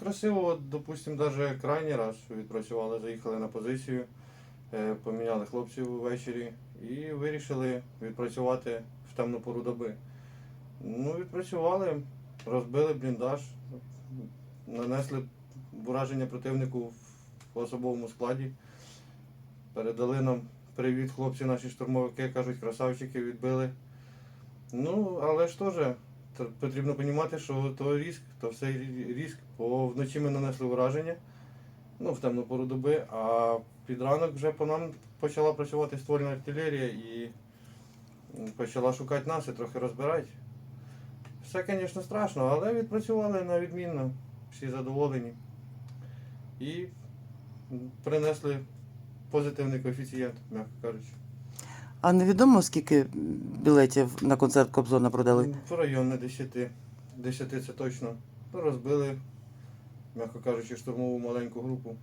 красиво, от, допустим, навіть крайній раз відпрацювали, заїхали на позицію, е, поміняли хлопців ввечері і вирішили відпрацювати в темну пору доби. Ну, відпрацювали, розбили бліндаж, нанесли ураження противнику в особовому складі. Передали нам привіт, хлопці, наші штурмовики, кажуть, красавчики відбили. Ну, але ж теж тр- потрібно розуміти, що то різк, то все рі- різк. Бо вночі ми нанесли ураження, ну, в темну пору доби, а під ранок вже по нам почала працювати ствольна артилерія і почала шукати нас і трохи розбирати. Все, звісно, страшно, але відпрацювали на відмінно, всі задоволені. І принесли позитивний коефіцієнт, м'яко кажучи. А невідомо, скільки білетів на концерт Кобзона продали? В районі 10. 10 це точно. Ну, Розбили, м'яко кажучи, штурмову маленьку групу.